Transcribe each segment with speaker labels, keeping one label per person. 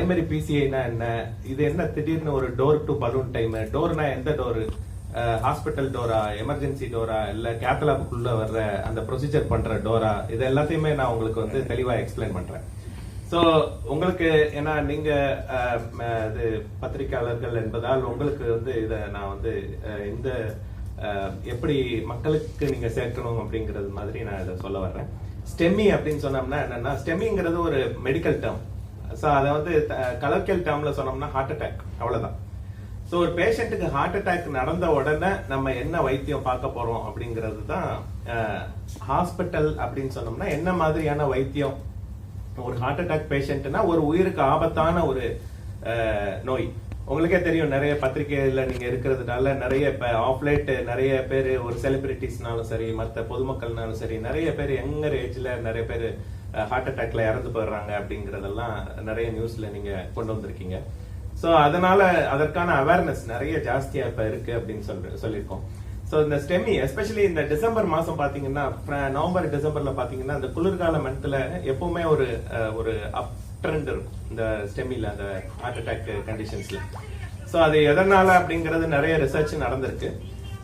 Speaker 1: Primary பிசிஐனா என்ன? இது என்ன? திடீர்னு ஒரு டோர் டு பலூன் டைம் டோர்னா எந்த டோர் ஹாஸ்பிட்டல் டோரா எமர்ஜென்சி டோரா இல்ல கேத்தலாபுக்குள்ள வர்ற அந்த ப்ரொசீஜர் பண்ற டோரா இது எல்லாத்தையுமே நான் உங்களுக்கு வந்து தெளிவா எக்ஸ்பிளைன் பண்றேன். ஸோ உங்களுக்கு ஏன்னா நீங்க இது பத்திரிகையாளர்கள் என்பதால் உங்களுக்கு வந்து இதை நான் வந்து இந்த எப்படி மக்களுக்கு நீங்க சேர்க்கணும் அப்படிங்கிறது மாதிரி நான் இதை சொல்ல வர்றேன். ஸ்டெம்மி அப்படின்னு சொன்னோம்னா என்னன்னா ஸ்டெம்மிங்கிறது ஒரு மெடிக்கல் டேர்ம் ஸோ அதை வந்து கலர்கியல் டேர்ம்ல சொன்னோம்னா ஹார்ட் அட்டாக் அவ்வளவுதான். ஸோ ஒரு பேஷண்ட்டுக்கு ஹார்ட் அட்டாக் நடந்த உடனே நம்ம என்ன வைத்தியம் பார்க்க போறோம் அப்படிங்கிறது தான் ஹாஸ்பிட்டல் அப்படின்னு சொன்னோம்னா என்ன மாதிரியான வைத்தியம்? ஒரு ஹார்ட் அட்டாக் பேஷண்ட்னா ஒரு உயிருக்கு ஆபத்தான ஒரு அஹ், நோய். உங்களுக்கே தெரியும் நிறைய பத்திரிகையில் நீங்க இருக்கிறதுனால நிறைய இப்போ ஆஃப்லைட் நிறைய பேர் ஒரு செலிபிரிட்டிஸ்னாலும் சரி மற்ற பொதுமக்கள்னாலும் சரி நிறைய பேர் யங்கர் ஏஜ்ல நிறைய பேர் ஹார்ட் அட்டாக்ல இறந்து போயிடுறாங்க அப்படிங்கறதெல்லாம் நிறைய நியூஸ்ல நீங்க கொண்டு வந்திருக்கீங்க. சோ அதனால அதற்கான அவேர்னஸ் நிறைய ஜாஸ்தியா இப்ப இருக்கு அப்படின்னு சொல்ற சொல்லியிருக்கோம். சோ இந்த ஸ்டெமி எஸ்பெஷலி இந்த டிசம்பர் மாசம் பாத்தீங்கன்னா நவம்பர் டிசம்பர்ல பாத்தீங்கன்னா இந்த குளிர்கால மந்த்ல எப்பவுமே ஒரு அஹ், ஒரு அப் ட்ரெண்ட் இருக்கும். இந்த ஸ்டெமில அந்த ஹார்ட் அட்டாக் கண்டிஷன்ஸ்ல சோ அது எதனால அப்படிங்கறது நிறைய ரிசர்ச் நடந்திருக்கு.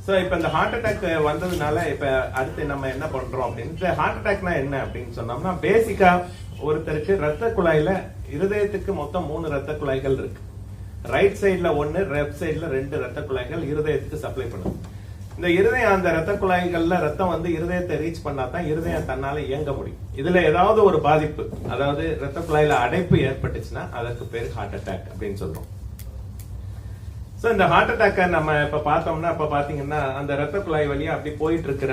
Speaker 1: ஸோ இப்போ இந்த ஹார்ட் அட்டாக் வந்ததுனால இப்போ அடுத்து நம்ம என்ன பண்ணுறோம் அப்படின்னு ஹார்ட் அட்டாக்னா என்ன அப்படின்னு சொன்னோம்னா பேசிக்காக ஒருத்தருக்கு ரத்த குழாயில் இருதயத்துக்கு மொத்தம் மூணு ரத்த குழாய்கள் இருக்கு. ரைட் சைடில் ஒன்று லெஃப்ட் சைடில் ரெண்டு ரத்த குழாய்கள் இருதயத்துக்கு சப்ளை பண்ணும். இந்த இருதயம் அந்த ரத்த குழாய்கள்ல ரத்தம் வந்து இருதயத்தை ரீச் பண்ணா தான் இருதயம் தன்னால இயங்க முடியும். இதுல ஏதாவது ஒரு பாதிப்பு அதாவது ரத்த குழாயில அடைப்பு ஏற்பட்டுச்சுன்னா அதற்கு பேர் ஹார்ட் அட்டாக் அப்படின்னு சொல்றோம். ஸோ இந்த ஹார்ட் அட்டாக்கை நம்ம இப்போ பார்த்தோம்னா இப்போ பார்த்தீங்கன்னா அந்த ரத்த குழாய் வழியாக அப்படி போயிட்டு இருக்கிற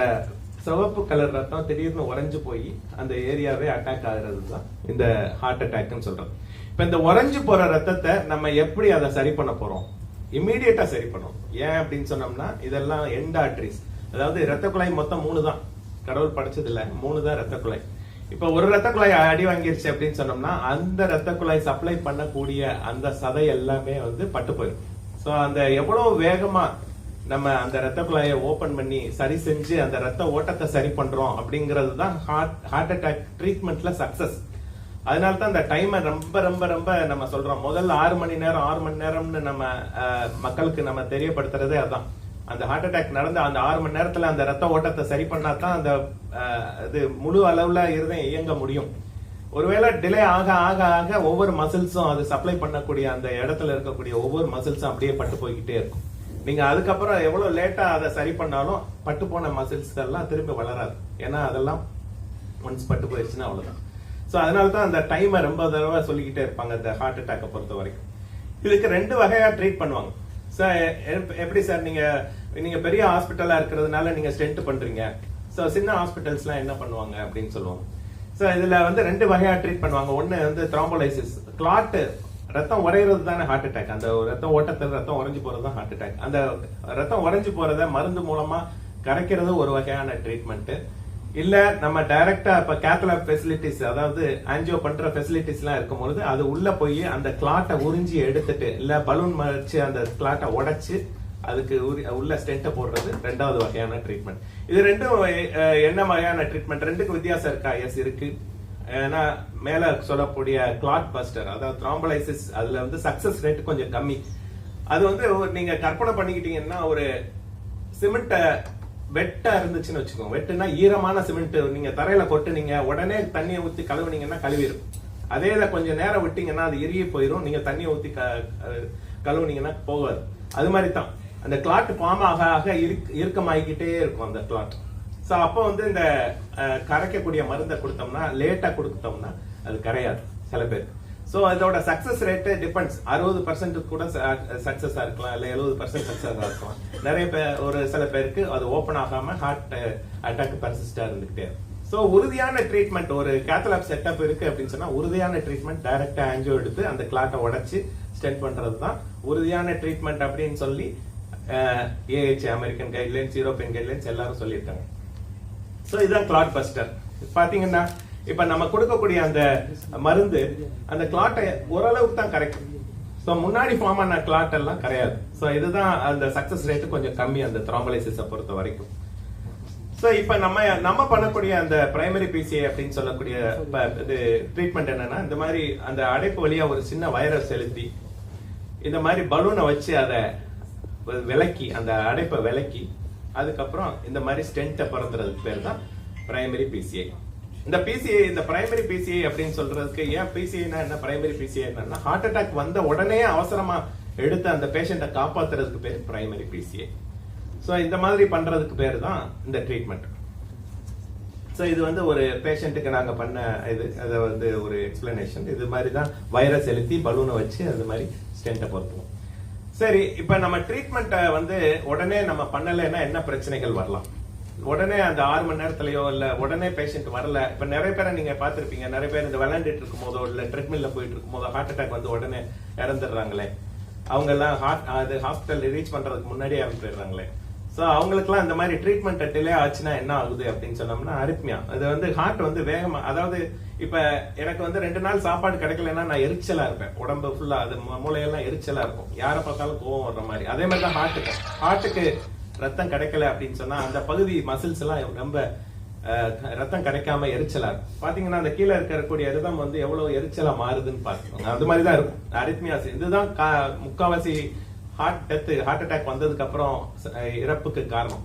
Speaker 1: சிவப்பு கலர் ரத்தம் திடீர்னு உறைஞ்சு போய் அந்த ஏரியாவே அட்டாக் ஆகுறது தான் இந்த ஹார்ட் அட்டாக்னு சொல்றோம். இப்போ இந்த உறைஞ்சு போற ரத்தத்தை நம்ம எப்படி அதை சரி பண்ண போறோம்? இம்மீடியட்டா சரி பண்ணணும். ஏன் அப்படின்னு சொன்னோம்னா இதெல்லாம் எண்ட் ஆர்டரிஸ் அதாவது ரத்த குழாய் மொத்தம் மூணு தான். கடவுள் படைச்சதில்ல மூணு தான் ரத்த குழாய். இப்போ ஒரு ரத்த குழாய் அடி வாங்கிருச்சு அப்படின்னு சொன்னோம்னா அந்த ரத்த குழாய் சப்ளை பண்ணக்கூடிய அந்த சதை எல்லாமே வந்து பட்டு போயிடும். ஸோ அந்த எவ்வளோ வேகமாக நம்ம அந்த ரத்த குழாயை ஓப்பன் பண்ணி சரி செஞ்சு அந்த ரத்த ஓட்டத்தை சரி பண்ணுறோம் அப்படிங்கிறது தான் ஹார்ட் ஹார்ட் அட்டாக் ட்ரீட்மெண்ட்டில் சக்ஸஸ் அதனால தான் அந்த டைமை ரொம்ப ரொம்ப ரொம்ப நம்ம சொல்கிறோம் முதல்ல ஆறு மணி நேரம் ஆறு மணி நேரம்னு நம்ம மக்களுக்கு நம்ம தெரியப்படுத்துறதே அதான். அந்த ஹார்ட் அட்டாக் நடந்த அந்த ஆறு மணி நேரத்தில் அந்த ரத்த ஓட்டத்தை சரி பண்ணா தான் அந்த இது முழு அளவில் இருதயம் இயங்க முடியும். ஒருவேளை டிலே ஆக ஆக ஆக ஒவ்வொரு மசில்ஸும் அது சப்ளை பண்ணக்கூடிய அந்த இடத்துல இருக்கக்கூடிய ஒவ்வொரு மசில்ஸும் அப்படியே பட்டு போய்கிட்டே இருக்கும். நீங்க அதுக்கப்புறம் எவ்வளவு லேட்டா அதை சரி பண்ணாலும் பட்டு போன மசில்ஸ் எல்லாம் திரும்பி வளராது. ஏன்னா அதெல்லாம் ஒன்ஸ் பட்டு போயிடுச்சுன்னா அவ்வளவுதான். ஸோ அதனால தான் அந்த டைமை ரொம்ப தடவை சொல்லிக்கிட்டே இருப்பாங்க இந்த ஹார்ட் அட்டாக்கை பொறுத்த வரைக்கும். இதுக்கு ரெண்டு வகையா ட்ரீட் பண்ணுவாங்க. சார் எப்படி சார் நீங்க நீங்க பெரிய ஹாஸ்பிட்டலா இருக்கிறதுனால நீங்க ஸ்டென்ட் பண்றீங்க? ஸோ சின்ன ஹாஸ்பிட்டல்ஸ்லாம் என்ன பண்ணுவாங்க அப்படின்னு சொல்லுவாங்க. ஸோ இதில் வந்து ரெண்டு வகையாக ட்ரீட் பண்ணுவாங்க. ஒன்று வந்து த்ராம்போலைசிஸ் கிளாட்டு ரத்தம் உறையிறது தானே ஹார்ட் அட்டாக் அந்த ரத்தம் ஓட்டத்தில் ரத்தம் உறைஞ்சு போகிறது தான் ஹார்ட் அட்டாக் அந்த ரத்தம் உறைஞ்சு போகிறத மருந்து மூலமாக கரைக்கிறது ஒரு வகையான ட்ரீட்மெண்ட்டு இல்லை நம்ம டைரக்டாக இப்போ கேத்லாப் ஃபெசிலிட்டிஸ் அதாவது ஆன்ஜியோ பண்ணுற ஃபெசிலிட்டிஸ்லாம் இருக்கும்பொழுது இருக்கும் பொழுது அது உள்ளே போய் அந்த கிளாட்டை உறிஞ்சி எடுத்துட்டு இல்லை பலூன் மறைச்சு அந்த கிளாட்டை உடச்சி அதுக்கு உரி- உள்ள ஸ்டென்ட்டை போடுறது ரெண்டாவது வகையான ட்ரீட்மெண்ட் இது ரெண்டும் என்ன வகையான ட்ரீட்மெண்ட் ரெண்டுக்கும் வித்தியாசம் இருக்கா? எஸ் இருக்கு. ஏன்னா மேல சொல்லக்கூடிய கிளாட் பஸ்டர் அதாவது த்ராம்பலைசிஸ் அதுல வந்து சக்சஸ் ரேட் கொஞ்சம் கம்மி. அது வந்து ஒரு- நீங்க கற்பனை பண்ணிக்கிட்டீங்கன்னா ஒரு சிமெண்ட்டை வெட்டா இருந்துச்சுன்னு வச்சுக்கோங்க. வெட்டுனா ஈரமான சிமெண்ட் நீங்க தரையில கொட்டுனீங்க உடனே தண்ணியை ஊத்தி கழுவுனீங்கன்னா கழுவிடும் அதே இதை கொஞ்சம் நேரம் விட்டீங்கன்னா அது எரிய போயிடும் நீங்க தண்ணியை ஊத்தி க- கழுவுனீங்கன்னா போகாது. அது மாதிரி தான். அந்த கிளாட் ஃபார்ம் ஆக ஆக இறுக்கமாகிக்கிட்டே இருக்கும் அந்த கிளாட் ஸோ அப்போ வந்து இந்த கரைக்கக்கூடிய மருந்தை கொடுத்தோம்னா லேட்டாக கொடுத்தோம்னா அது கரையாது சில பேர் ஸோ அதோட சக்ஸஸ் ரேட்டு டிபெண்ட்ஸ் அறுபது பர்சன்ட் கூட சக்ஸஸாக இருக்கலாம் இல்லை எழுபது பர்சன்ட் சக்ஸஸாக இருக்கலாம். நிறைய பேர் ஒரு சில பேருக்கு அது ஓப்பன் ஆகாமல் ஹார்ட் அட்டாக் பர்சிஸ்டாக இருந்துகிட்டே ஸோ உறுதியான ட்ரீட்மெண்ட் ஒரு கேத்தலாப் செட்டப் இருக்கு அப்படின்னு சொன்னா உறுதியான ட்ரீட்மெண்ட் டைரக்டா ஆன்ஜியோ எடுத்து அந்த கிளாட்டை உடச்சி ஸ்டென்ட் பண்றது தான் உறுதியான ட்ரீட்மெண்ட் அப்படின்னு சொல்லி A H American guidelines European guidelines எல்லாரும் சொல்லியிருக்காங்க. சோ இதுதான் கிளாட் பஸ்டர் பாத்தீங்கன்னா இப்ப நம்ம கொடுக்கக்கூடிய அந்த மருந்து அந்த கிளாட்டை ஓரளவுக்கு தான் கரைக்கும். ஸோ முன்னாடி ஃபார்ம் ஆன கிளாட் எல்லாம் கிடையாது சோ இதுதான் அந்த சக்சஸ் ரேட் கொஞ்சம் கம்மி அந்த த்ராம்பலைசிஸை பொறுத்த வரைக்கும். சோ இப்ப நம்ம நம்ம பண்ணக்கூடிய அந்த பிரைமரி பிசிஏ அப்படின்னு சொல்லக்கூடிய இது ட்ரீட்மெண்ட் என்னன்னா இந்த மாதிரி அந்த அடைப்பு வழியா ஒரு சின்ன வைரஸ் செலுத்தி இந்த மாதிரி பலூனை வச்சு அதை விலக்கி அந்த அடைப்பை விலக்கி அதுக்கப்புறம் இந்த மாதிரி ஸ்டென்ட்டை பிறந்துறதுக்கு பேர் தான் பிரைமரி பிசிஐ இந்த பிசிஐ இந்த பிரைமரி பிசிஐ அப்படின்னு சொல்றதுக்கு ஏன் பிசிஐனா என்ன? பிரைமரி பிசிஐ என்னன்னா ஹார்ட் அட்டாக் வந்த உடனே அவசரமா எடுத்து அந்த பேஷண்ட்டை காப்பாத்துறதுக்கு பேர் பிரைமரி பிசிஐ ஸோ இந்த மாதிரி பண்றதுக்கு பேர் தான் இந்த ட்ரீட்மெண்ட் ஸோ இது வந்து ஒரு பேஷண்ட்டுக்கு நாங்கள் பண்ண இது அதை வந்து ஒரு எக்ஸ்பிளனேஷன் இது மாதிரி தான் வைரஸ் செலுத்தி பலூனை வச்சு அது மாதிரி ஸ்டென்ட்டை பொறுத்துவோம் சரி இப்போ நம்ம ட்ரீட்மெண்ட்டை வந்து உடனே நம்ம பண்ணலைன்னா என்ன பிரச்சனைகள் வரலாம்? உடனே அந்த ஆறு மணி நேரத்துலயோ இல்ல உடனே பேஷண்ட் வரல. இப்ப நிறைய பேரை நீங்க பாத்திருப்பீங்க நிறைய பேர் இந்த விளையாண்டுட்டு இருக்கும் போதோ இல்ல ட்ரெட்மில்ல போயிட்டு இருக்கும் போதோ ஹார்ட் அட்டாக் வந்து உடனே இறந்துடுறாங்களே. அவங்க எல்லாம் ஹார்ட் அது ஹாஸ்பிட்டல் ரீச் பண்றதுக்கு முன்னாடியே இறந்து போயிடுறாங்களே ஸோ அவங்களுக்குலாம் இந்த மாதிரி ட்ரீட்மெண்ட் டிலே ஆச்சுன்னா என்ன ஆகுது அப்படின்னு சொன்னோம்னா அரித்மியா அது வந்து ஹார்ட் வந்து வேகமாக அதாவது இப்போ எனக்கு வந்து ரெண்டு நாள் சாப்பாடு கிடைக்கலன்னா நான் எரிச்சலாக இருப்பேன். உடம்பு ஃபுல்லாக அது மூளையெல்லாம் எரிச்சலாக இருக்கும். யாரை பார்த்தாலும் கோவம் வர்ற மாதிரி. அதே மாதிரி தான் ஹார்ட்டுக்கு ஹார்ட்டுக்கு ரத்தம் கிடைக்கல அப்படின்னு சொன்னால் அந்த பகுதி மசில்ஸ் எல்லாம் ரொம்ப ரத்தம் கிடைக்காம எரிச்சலா இருக்கும். பாத்தீங்கன்னா அந்த கீழே இருக்கக்கூடிய ரிதம் வந்து எவ்வளவு எரிச்சலா மாறுதுன்னு பாத்துக்கோங்க. அது மாதிரி தான் இருக்கும். அரித்மியாஸ் இதுதான் கா- முக்காவாசி ஹார்ட் டெத்து ஹார்ட் அட்டாக் வந்ததுக்கு அப்புறம் இறப்புக்கு காரணம்.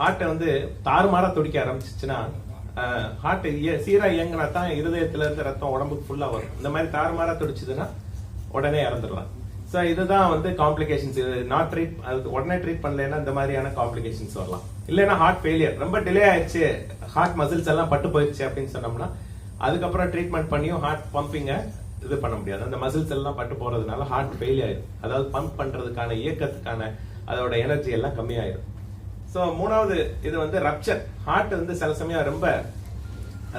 Speaker 1: ஹார்ட்டை வந்து தாறுமாற துடிக்க ஆரம்பிச்சிச்சுன்னா ஹார்ட் சீராக இயங்கினா தான் இருதயத்துல இருந்து ரத்தம் உடம்புக்கு ஃபுல்லா வரும். இந்த மாதிரி தாறுமாற துடிச்சதுன்னா உடனே இறந்துடலாம். ஸோ இதுதான் வந்து காம்ப்ளிகேஷன்ஸ் இது நாட் ட்ரீட் அதுக்கு உடனே ட்ரீட் பண்ணலைன்னா இந்த மாதிரியான காம்ப்ளிகேஷன்ஸ் வரலாம். இல்லைன்னா ஹார்ட் ஃபெயிலியர் ரொம்ப டிலே ஆயிடுச்சு. ஹார்ட் மசில்ஸ் எல்லாம் பட்டு போயிடுச்சு அப்படின்னு சொன்னோம்னா அதுக்கப்புறம் ட்ரீட்மெண்ட் பண்ணியும் ஹார்ட் பம்பிங்க இது பண்ண முடியாது. அந்த மசில்ஸ் எல்லாம் பட்டு போறதுனால ஹார்ட் ஃபெயில் ஆயிடும் அதாவது பம்ப் பண்றதுக்கான இயக்கத்துக்கான அதோட எனர்ஜி எல்லாம் கம்மியாயிடும் ஸோ மூணாவது இது வந்து ரப்சர் ஹார்ட் வந்து சில சமயம் ரொம்ப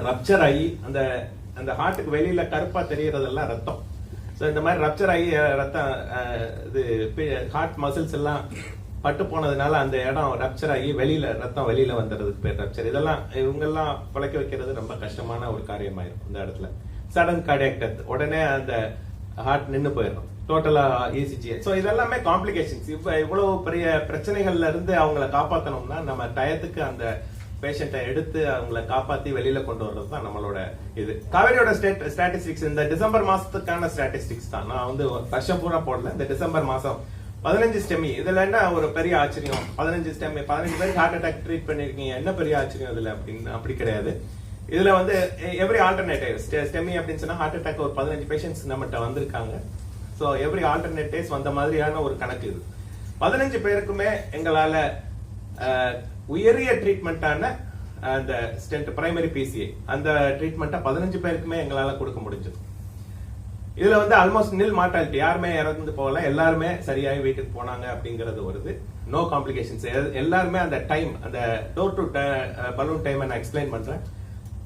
Speaker 1: ரப்சர் ஆகி அந்த அந்த ஹார்ட்டுக்கு வெளியில கருப்பா தெரியறதெல்லாம் ரத்தம். ஸோ இந்த மாதிரி ரப்சர் ஆகி ரத்தம் இது ஹார்ட் மசில்ஸ் எல்லாம் பட்டு போனதுனால அந்த இடம் ரப்சர் ஆகி வெளியில ரத்தம் வெளியில வந்துடுறதுக்கு பேர் ரப்சர் இதெல்லாம் இவங்கெல்லாம் பிழைக்க வைக்கிறது ரொம்ப கஷ்டமான ஒரு காரியமாயிருக்கும் இந்த இடத்துல. சடன் கார்டியாக் டெத் உடனே அந்த ஹார்ட் நின்று போயிடும் டோட்டலா ஏசிஜி ஸோ இதெல்லாமே காம்ப்ளிகேஷன்ஸ் இப்போ இவ்வளவு பெரிய பிரச்சனைகள்ல இருந்து அவங்கள காப்பாற்றணும்னா நம்ம டயத்துக்கு அந்த பேஷண்ட்டை எடுத்து அவங்கள காப்பாத்தி வெளியில கொண்டு வர்றது தான் நம்மளோட இது. காவேரியோட ஸ்டேட் ஸ்டாட்டிஸ்டிக்ஸ் இந்த டிசம்பர் மாசத்துக்கான ஸ்டாட்டிஸ்டிக்ஸ் தான். நான் வந்து வருஷம் பூரா போடல. இந்த டிசம்பர் மாசம் பதினஞ்சு ஸ்டெமி இதுல என்ன ஒரு பெரிய ஆச்சரியம்? பதினஞ்சு ஸ்டெமி பதினஞ்சு பேருக்கு ஹார்ட் அட்டாக் ட்ரீட் பண்ணிருக்கீங்க. என்ன பெரிய ஆச்சரியம் இதுல அப்படின்னு? அப்படி கிடையாது. இதுல வந்து எவ்ரி ஆல்டர்னேட்டிவ் ஸ்டெமி அப்படின்னு சொன்னா ஹார்ட் அட்டாக் ஒரு பதினஞ்சு பேஷண்ட்ஸ் நம்மகிட்ட வந்திருக்காங்க. ஸோ எவ்ரி ஆல்டர்னேட்டிவ்ஸ் வந்த மாதிரியான ஒரு கணக்கு இது. பதினஞ்சு பேருக்குமே எங்களால உயரிய ட்ரீட்மெண்ட்டான அந்த ஸ்டென்ட் பிரைமரி பிசிஏ அந்த ட்ரீட்மெண்ட்டை பதினஞ்சு பேருக்குமே எங்களால் கொடுக்க முடிஞ்சது. இதுல வந்து ஆல்மோஸ்ட் நில் மார்டாலிட்டி யாருமே இறந்து போகல. எல்லாருமே சரியாகி வீட்டுக்கு போனாங்க அப்படிங்கிறது வருது நோ காம்ப்ளிகேஷன்ஸ் எல்லாருமே அந்த டைம் அந்த டோர் டு பலூன் டைம் நான் எக்ஸ்பிளைன் பண்றேன்.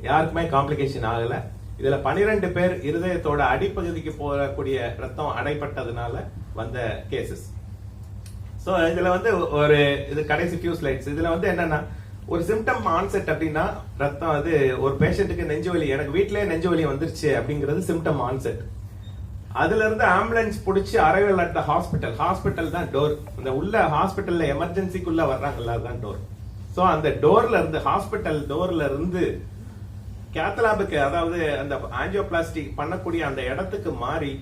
Speaker 1: யாருக்குமே காம்ப்ளிகேஷன் ஆகல. இதுல 12 பேர் இருதயத்தோட அடிப்பகுதிக்கு போகக்கூடிய ரத்தம் அடைப்பட்டதுனால வந்த கேசஸ் ஸோ இதுல வந்து ஒரு இது கடைசி ஃபியூ ஸ்லைட்ஸ் இதுல வந்து என்னன்னா ஒரு சிம்டம் ஆன்செட் அப்படின்னா ரத்தம் அது ஒரு பேஷண்ட்டுக்கு நெஞ்சு வலி எனக்கு வீட்டிலே நெஞ்சு வலி வந்துருச்சு அப்படிங்கிறது சிம்டம் ஆன்செட் அதுல இருந்து ஆம்புலன்ஸ் பிடிச்சி அரைவல் அட் ஹாஸ்பிட்டல் ஹாஸ்பிட்டல் தான் டோர் இந்த உள்ள ஹாஸ்பிட்டல்ல எமர்ஜென்சிக்குள்ள வர்றாங்கல்ல அதுதான் டோர் ஸோ அந்த டோர்ல இருந்து ஹாஸ்பிட்டல் டோர்ல இருந்து கேத்தலாபுக்கு அதாவது அந்த ஆஞ்சியோபிளாஸ்டிக் பண்ணக்கூடிய அந்த இடத்துக்கு மாறி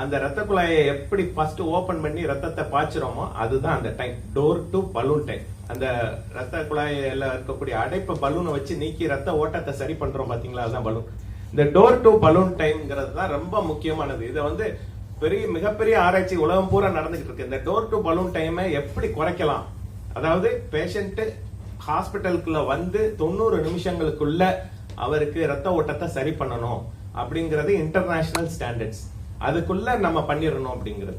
Speaker 1: அந்த ரத்த குழாயை எப்படி ஃபர்ஸ்ட் ஓபன் பண்ணி ரத்தத்தை பாய்ச்சிரோமோ அதுதான் அந்த time door to balloon time அந்த ரத்த குழாயில இருக்கக்கூடிய அடைப்பை பலூனை வச்சு நீக்கி ரத்த ஓட்டத்தை சரி பண்றோம் பாத்தீங்களா? அதுதான் பலூன் இந்த டோர் டு பலூன் டைம்ங்கிறது தான் ரொம்ப முக்கியமானது. இதை வந்து பெரிய மிகப்பெரிய ஆராய்ச்சி உலகம் பூரா நடந்துகிட்டு இருக்கு. இந்த டோர் டு பலூன் டைமை எப்படி குறைக்கலாம்? அதாவது பேஷண்ட் ஹாஸ்பிட்டலுக்குள்ள வந்து தொண்ணூறு நிமிஷங்களுக்குள்ள அவருக்கு ரத்த ஓட்டத்தை சரி பண்ணணும் அப்படிங்கிறது இன்டர்நேஷனல் ஸ்டாண்டர்ட்ஸ் அதுக்குள்ள நம்ம பண்ணிடணும் அப்படிங்கிறது.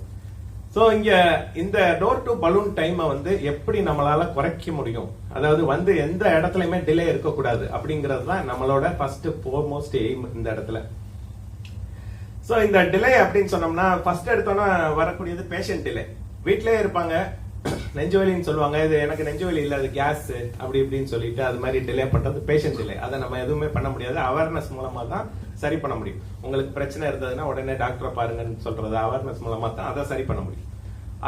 Speaker 1: ஸோ இங்க இந்த டோர் டு பலூன் டைமை வந்து எப்படி நம்மளால குறைக்க முடியும்? அதாவது வந்து எந்த இடத்துலயுமே டிலே இருக்கக்கூடாது அப்படிங்கிறது தான் நம்மளோட ஃபர்ஸ்ட் ஃபோர்மோஸ்ட் எய்ம் இந்த இடத்துல. ஸோ இந்த டிலே அப்படின்னு சொன்னோம்னா ஃபர்ஸ்ட் எடுத்தோன்னா வரக்கூடியது பேஷண்ட் டிலே வீட்டிலேயே இருப்பாங்க. நெஞ்சு வலின்னு சொல்லுவாங்க. இது எனக்கு நெஞ்சு வலி இல்லை அது கேஸ் அப்படி இப்படின்னு சொல்லிட்டு அது மாதிரி டிலே பண்றது பேஷண்ட் டிலே அதை நம்ம எதுவுமே பண்ண முடியாது. அவேர்னஸ் மூலமா தான் சரி பண்ண முடியும். உங்களுக்கு பிரச்சனை இருந்ததுன்னா உடனே டாக்டரை பாருங்கன்னு சொல்றது அவேர்னஸ் மூலமா தான் அதை சரி பண்ண முடியும்.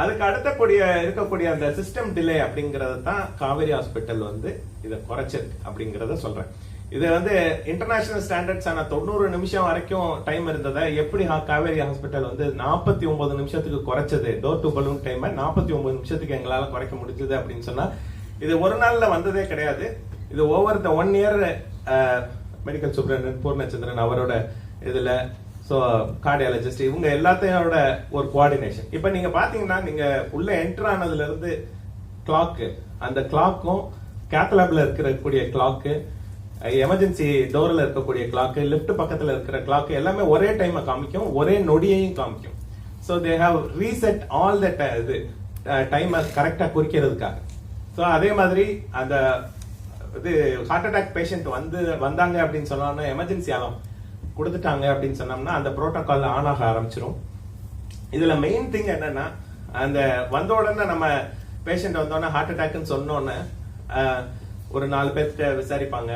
Speaker 1: அதுக்கு அடுத்தக்கூடிய இருக்கக்கூடிய அந்த சிஸ்டம் டிலே அப்படிங்கறத தான் காவேரி ஹாஸ்பிட்டல் வந்து இதை குறைச்சிருக்கு அப்படிங்கறத சொல்றேன். இது வந்து இன்டர்நேஷனல் ஸ்டாண்டர்ட்ஸ் ஆன தொண்ணூறு நிமிஷம் வரைக்கும் டைம் இருந்ததை எப்படி காவேரி ஹாஸ்பிட்டல் வந்து நாற்பத்தி ஒன்பது நிமிஷத்துக்கு குறைச்சது? டோர் டு பலூன் டைமை நாற்பத்தி ஒன்பது நிமிஷத்துக்கு எங்களால் குறைக்க முடிஞ்சது அப்படின்னு சொன்னா இது ஒரு நாள்ல வந்ததே கிடையாது. இது over the one year medical superintendent Purnachandran அவரோட இதுல ஸோ கார்டியாலஜிஸ்ட் இவங்க எல்லாத்தையோட ஒரு கோஆர்டினேஷன் இப்போ நீங்க பாத்தீங்கன்னா நீங்க உள்ள என்டர் ஆனதுல இருந்து கிளாக்கு அந்த கிளாக்கும் கேத்தலாப்ல இருக்கக்கூடிய கிளாக்கு எமர்ஜென்சி டோர்ல இருக்கக்கூடிய கிளாக்கு லிஃப்ட் பக்கத்துல இருக்கிற கிளாக்கு எல்லாமே ஒரே டைம் காமிக்கும். ஒரே நொடியையும் காமிக்கும். So they have reset all that இது டைமை கரெக்டாக குறிக்கிறதுக்காக. ஸோ அதே மாதிரி அந்த இது ஹார்ட் அட்டாக் பேஷண்ட் வந்து வந்தாங்க அப்படின்னு சொன்னோம்னா எமர்ஜென்சி ஆகும் கொடுத்துட்டாங்க அப்படின்னு சொன்னோம்னா அந்த ப்ரோட்டோக்கால் ஆன் ஆக ஆரம்பிச்சிரும். இதுல மெயின் திங் என்னன்னா அந்த வந்த உடனே நம்ம பேஷண்ட் வந்தோடனே ஹார்ட் அட்டாக்னு சொன்னோன்னே ஒரு நாலு பேர்கிட்ட விசாரிப்பாங்க.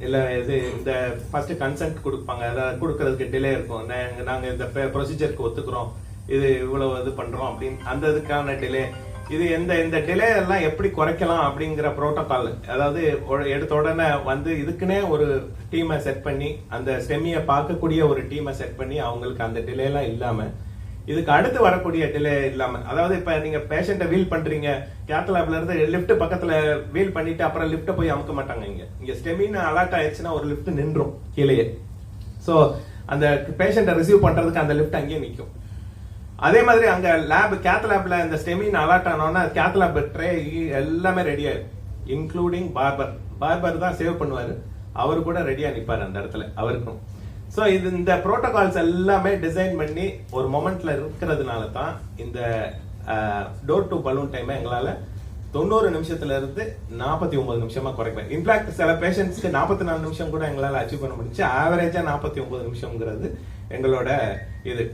Speaker 1: இல்ல இது இந்த ஃபர்ஸ்ட் கன்சென்ட் கொடுப்பாங்க. அதாவது கொடுக்கறதுக்கு டிலே இருக்கும். நாங்க- இந்த ப்ரொசீஜருக்கு ஒத்துக்கிறோம். இது இவ்வளவு இது பண்றோம் அப்படின்னு அந்த இதுக்கான டிலே இது எந்த இந்த டிலே எல்லாம் எப்படி குறைக்கலாம் அப்படிங்கிற புரோட்டோகால் அதாவது எடுத்த உடனே வந்து இதுக்குன்னே ஒரு டீமை செட் பண்ணி அந்த செமியை பார்க்கக்கூடிய ஒரு டீமை செட் பண்ணி அவங்களுக்கு அந்த டிலே எல்லாம் இல்லாமல் இதுக்கு அடுத்து வரக்கூடிய டிலே இல்லாம அதாவது இப்ப நீங்க பேஷண்ட்டை வீல் பண்றீங்க. கேத்தலாப்ல இருந்து லிப்ட் பக்கத்துல வீல் பண்ணிட்டு அப்புறம் லிப்ட போய் அமுக்க மாட்டாங்க இங்க. இங்க ஸ்டெமின் அலர்ட் ஆயிடுச்சுன்னா ஒரு லிப்ட் நின்றும் கீழேயே. சோ அந்த பேஷண்ட்டை ரிசீவ் பண்றதுக்கு அந்த லிஃப்ட் அங்கேயே நிற்கும் அதே மாதிரி அங்க லேப் கேத் லேப்ல இந்த ஸ்டெமின் அலர்ட் ஆனோன்னா கேத் லேப் ட்ரே எல்லாமே ரெடி ஆயிடும் இன்க்ளூடிங் பார்பர் பார்பர் தான் சேவ் பண்ணுவாரு. அவர் கூட ரெடியா நிப்பாரு அந்த இடத்துல. அவருக்கும். ஸோ இது இந்த ப்ரோட்டோகால்ஸ் எல்லாமே டிசைன் பண்ணி ஒரு மொமெண்ட்ல இருக்கிறதுனால தான் இந்த டோர் டு பலூன் டைமை எங்களால் தொண்ணூறு நிமிஷத்துல இருந்து நாற்பத்தி ஒன்பது நிமிஷமா குறைக்கலாம் இன்ஃபேக்ட் சில பேஷண்ட்ஸ்க்கு நாற்பத்தி நாலு நிமிஷம் கூட எங்களால் அச்சீவ் பண்ண முடிஞ்சு ஆவரேஜா நாற்பத்தி ஒன்பது நிமிஷம்ங்கிறது எங்களோட இது.